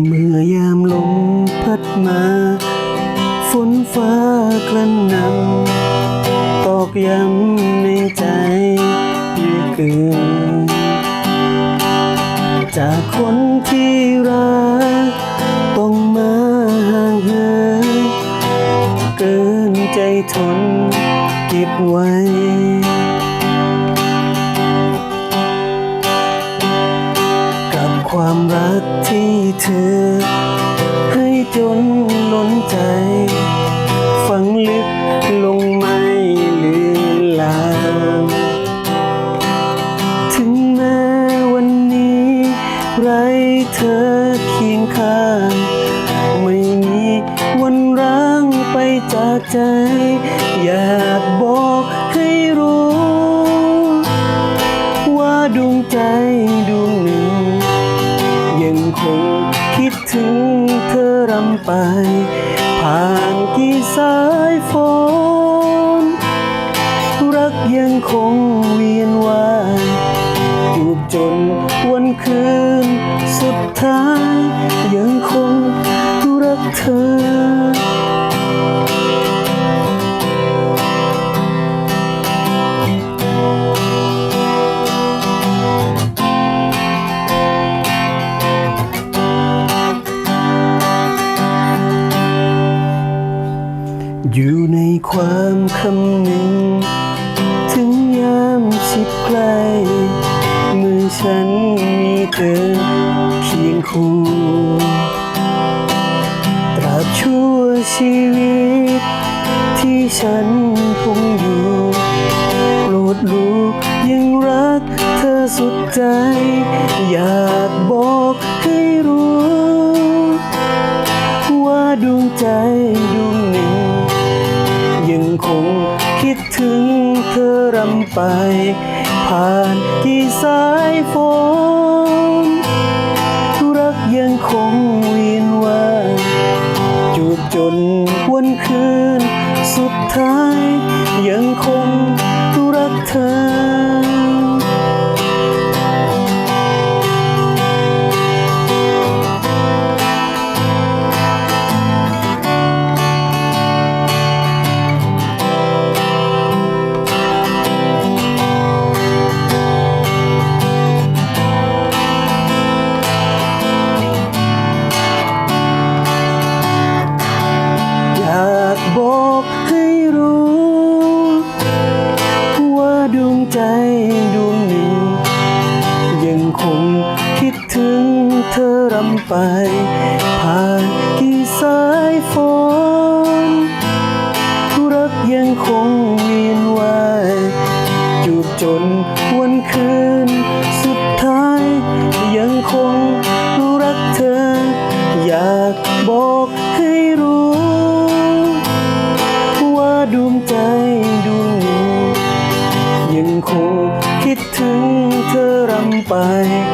เมื่อยามลมพัดมา ฝนฟ้ากระหน่ำตอกย้ำในใจยิ่เกินจากคนที่รักต้องมาห่างเหินเกินใจทนเก็บไว้ เธอเคียงข้าง ไม่มีวันร้างไปจากใจ อยากบอกให้รู้ ว่าดวงใจดวงหนึ่ง ยังคงคิดถึงเธอรำไป ผ่านกี่สายฝน รักยังคงเวียนว่ายจูบจน อยู่ในความคำหนึ่ง ถึงยามชิดใกล้เมื่อฉันมีเธอเคียงคู่ตราบชั่วชีวิต ที่ฉันคงอยู่โปรดรู้ยังรักเธอสุดใจ อยากบอกให้รู้ ว่าดวงใจ ไป ผ่านกี่สายฝนรักยังคงเวียนว่ายจูบจนวันคืน สุดท้ายยังคง ใจดวงนึ่งยังคงคิดถึงเธอรำไปผ่านกี่สายฝนรักยังคงเวียนว่ายจูบจนวันคืน สุดท้ายยังคงรักเธอ อยากบอกให้รู้ ว่าดวง ไป